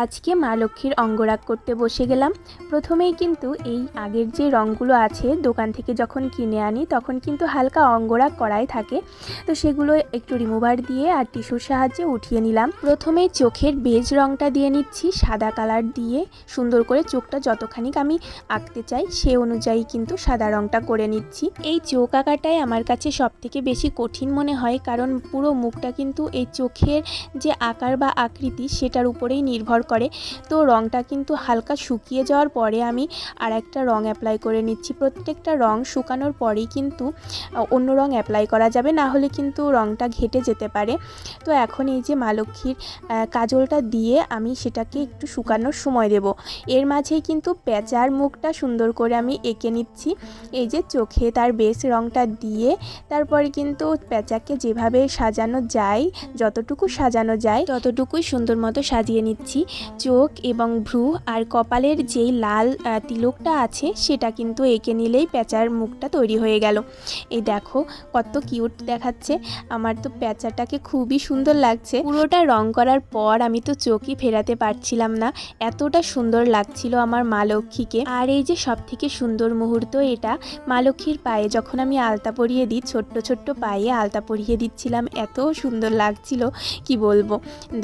আজকে মা লক্ষ্মীর অঙ্গরাগ করতে বসে গেলাম। প্রথমেই কিন্তু এই আগের যে রঙগুলো আছে, দোকান থেকে যখন কিনে আনি, তখন কিন্তু হালকা অঙ্গরাগ করাই থাকে। তো সেগুলো একটু রিমুভার দিয়ে আর টিস্যুর সাহায্যে উঠিয়ে নিলাম। প্রথমেই চোখের বেজ রঙটা দিয়ে নিচ্ছি, সাদা কালার দিয়ে। সুন্দর করে চোখটা যতখানি আমি আঁকতে চাই, সে অনুযায়ী কিন্তু সাদা রঙটা করে নিচ্ছি। এই চোখ আঁকাটাই আমার কাছে সব থেকে বেশি কঠিন মনে হয়, কারণ পুরো মুখটা কিন্তু এই চোখের যে আকার বা আকৃতি, সেটার উপরেই নির্ভর করে। তো রঙটা কিন্তু হালকা শুকিয়ে যাওয়ার পরে আমি আর একটা রঙ অ্যাপ্লাই করে নিচ্ছি। প্রত্যেকটা রঙ শুকানোর পরেই কিন্তু অন্য রঙ অ্যাপ্লাই করা যাবে। না হলে কিন্তু রঙটা ঘেটে যেতে পারে। তো এখন এই যে মা লক্ষ্মীর কাজলটা দিয়ে আমি সেটাকে একটু শুকানোর সময় দেব। এর মাঝেই কিন্তু পেঁচার মুখটা সুন্দর করে আমি এঁকে নিচ্ছি। এই যে চোখে তার বেশ রঙটা দিয়ে তারপরে কিন্তু পেঁচাকে যেভাবে সাজানো যায়, যতটুকু সাজানো যায়, ততটুকুই সুন্দর মতো সাজিয়ে নিচ্ছি। চোখ এবং ভ্রু আর কপালের যেই লাল তিলকটা আছে, সেটা কিন্তু এঁকে নিলেই প্যাঁচার মুখটা তৈরি হয়ে গেল। এই দেখো, কত কিউট দেখাচ্ছে। আমার তো প্যাঁচাটাকে খুবই সুন্দর লাগছে। পুরোটা রং করার পর আমি তো চোখই ফেরাতে পারছিলাম না। এতটা সুন্দর লাগছিল আমার মা লক্ষ্মীকে। আর এই যে সব থেকে সুন্দর মুহূর্ত এটা, মা লক্ষ্মীর পায়ে যখন আমি আলতা পরিয়ে দিই, ছোট্ট ছোট্ট পায়ে আলতা পরিয়ে দিচ্ছিলাম, এত সুন্দর লাগছিল, কি বলব?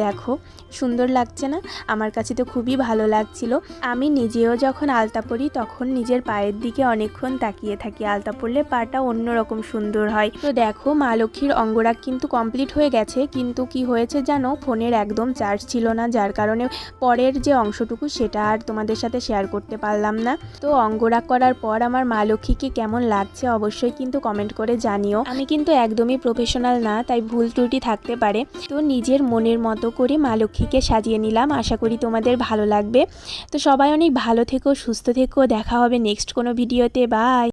দেখো, সুন্দর লাগছে না? আমার কাছে তো খুবই ভালো লাগছিল। আমি নিজেও যখন আলতা পরি, তখন নিজের পায়ের দিকে অনেকক্ষণ তাকিয়ে থাকি। আলতা পরলে পাটা অন্যরকম সুন্দর হয়। তো দেখো, মা লক্ষ্মীর অঙ্গরাগ কিন্তু কমপ্লিট হয়ে গেছে। কিন্তু কি হয়েছে জানো, ফোনের একদম চার্জ ছিল না, যার কারণে পরের যে অংশটুকু, সেটা আর তোমাদের সাথে শেয়ার করতে পারলাম না। তো অঙ্গরাগ করার পর আমার মা লক্ষ্মীকে কেমন লাগছে অবশ্যই কিন্তু কমেন্ট করে জানিও। আমি কিন্তু একদমই প্রফেশনাল না, তাই ভুল ত্রুটি থাকতে পারে। তো নিজের মনের মতো করে মা লক্ষ্মীকে সাজিয়ে নিলাম। আশা করি তোমাদের ভালো লাগবে। তো সবাই অনেক ভালো থেকো, সুস্থ থেকো। দেখা হবে নেক্সট কোনো ভিডিওতে বাই